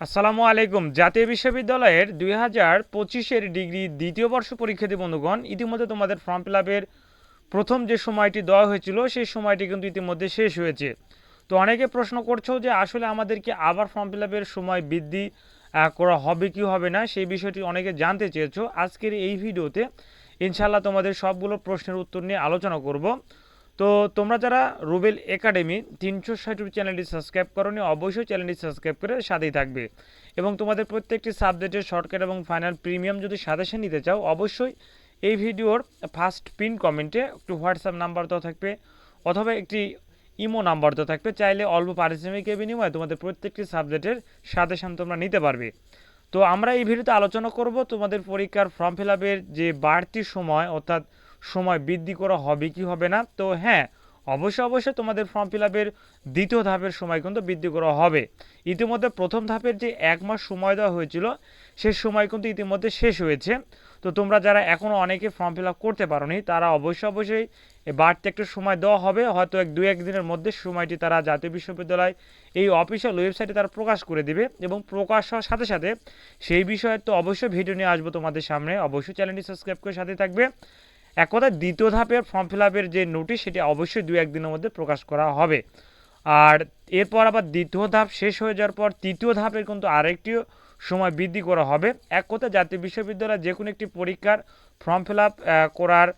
আসসালামু আলাইকুম। জাতীয় বিশ্ববিদ্যালয়ের দুই হাজার পঁচিশের ডিগ্রি দ্বিতীয় বর্ষ পরীক্ষার্থী বন্ধুগণ, ইতিমধ্যে তোমাদের ফর্ম ফিল প্রথম যে সময়টি দেওয়া হয়েছিল, সেই সময়টি কিন্তু ইতিমধ্যে শেষ হয়েছে। তো অনেকে প্রশ্ন করছ যে আসলে আমাদেরকে আবার ফর্ম ফিল সময় বৃদ্ধি করা হবে কি হবে না, সেই বিষয়টি অনেকে জানতে চেয়েছো। আজকের এই ভিডিওতে ইনশাল্লাহ তোমাদের সবগুলো প্রশ্নের উত্তর নিয়ে আলোচনা করব। তো তোমরা যারা রুবেল একাডেমি তিনশো ষাট চ্যানেলটি সাবস্ক্রাইব করনি, অবশ্যই চ্যানেলটি সাবস্ক্রাইব করে সাথেই থাকবে। এবং তোমাদের প্রত্যেকটি সাবজেক্টের শর্টকাট এবং ফাইনাল প্রিমিয়াম যদি সাজেশন নিতে চাও, অবশ্যই এই ভিডিওর ফার্স্ট পিন কমেন্টে একটু হোয়াটসঅ্যাপ নাম্বার দেওয়া থাকবে অথবা একটি ইমো নাম্বার দেওয়া থাকবে। চাইলে অল্প পারিশ্রমিকের বিনিময়ে তোমাদের প্রত্যেকটি সাবজেক্টের সাজেশন তোমরা নিতে পারবে। তো আমরা এই ভিডিওতে আলোচনা করব তোমাদের পরীক্ষার ফর্ম ফিল আপের যে বাড়তি সময়, অর্থাৎ সময় বৃদ্ধি করা হবে কি হবে না? তো হ্যাঁ অবশ্যই অবশ্যই তোমাদের ফর্ম ফিল আপের দ্বিতীয় ধাপের সময় কিন্তু বৃদ্ধি করা হবে। ইতিমধ্যে প্রথম ধাপের যে এক মাস সময় দেওয়া হয়েছিল, সে সময় কিন্তু ইতিমধ্যে শেষ হয়েছে। তো তোমরা যারা এখনও অনেকে ফর্ম ফিল আপ করতে পারোনি, তারা অবশ্যই অবশ্যই বাড়তি একটু সময় দেওয়া হবে। হয়তো এক দু একদিনের মধ্যে সময়টি তারা জাতীয় বিশ্ববিদ্যালয় এই অফিসিয়াল ওয়েবসাইটে তারা প্রকাশ করে দিবে এবং প্রকাশ হওয়ার সাথে সাথে সেই বিষয়ে তো অবশ্যই ভিডিও নিয়ে আসব তোমাদের সামনে। অবশ্যই চ্যানেলটি সাবস্ক্রাইব করে সাথে থাকবে। এক কথায় দ্বিতীয় ধাপের ফর্ম ফিল আপের যে নোটিশ সেটি অবশ্যই দু একদিনের মধ্যে প্রকাশ করা হবে। আর এরপর আবার দ্বিতীয় ধাপ শেষ হয়ে যাওয়ার পর তৃতীয় ধাপের কিন্তু আরেকটি সময় বৃদ্ধি করা হবে। এক কথা জাতীয় বিশ্ববিদ্যালয় যে কোনো একটি পরীক্ষার ফর্ম ফিল আপ করার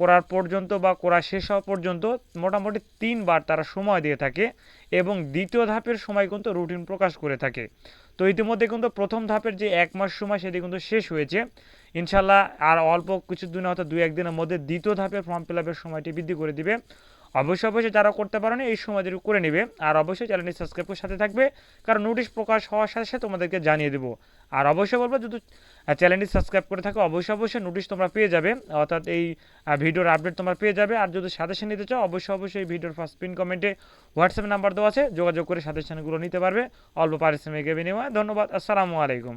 করার পর্যন্ত বা করা শেষ হওয়া পর্যন্ত মোটামুটি তিনবার তারা সময় দিয়ে থাকে এবং দ্বিতীয় ধাপের সময় কিন্তু রুটিন প্রকাশ করে থাকে। তো ইতিমধ্যে কিন্তু প্রথম ধাপের যে এক মাস সময় সেটি কিন্তু শেষ হয়েছে। ইনশাল্লাহ আর অল্প কিছু দিন হয়তো দু একদিনের মধ্যে দ্বিতীয় ধাপের ফর্ম ফিল আপের সময়টি বৃদ্ধি করে দিবে। অবশ্যই অবশ্যই যারা করতে পারেনি, এই সময় যদি করে নেবে। আর অবশ্যই চ্যানেলটি সাবস্ক্রাইব করে সাথে থাকবে, কারণ নোটিশ প্রকাশ হওয়ার সাথে সাথে তোমাদেরকে জানিয়ে দেবো। আর অবশ্যই বলব, যদি চ্যানেলটি সাবস্ক্রাইব করে থাকো, অবশ্যই অবশ্যই নোটিশ তোমরা পেয়ে যাবে, অর্থাৎ এই ভিডিওর আপডেট তোমরা পেয়ে যাবে। আর যদি সাজেশন নিতে চাও, অবশ্যই অবশ্যই এই ভিডিওর ফার্স্ট পিন কমেন্টে হোয়াটসঅ্যাপ নাম্বার দেওয়া আছে, যোগাযোগ করে সাজেশনগুলো নিতে পারবে। অল্প পারিশ্রমিকের বিনিময়ে। ধন্যবাদ, আসসালামু আলাইকুম।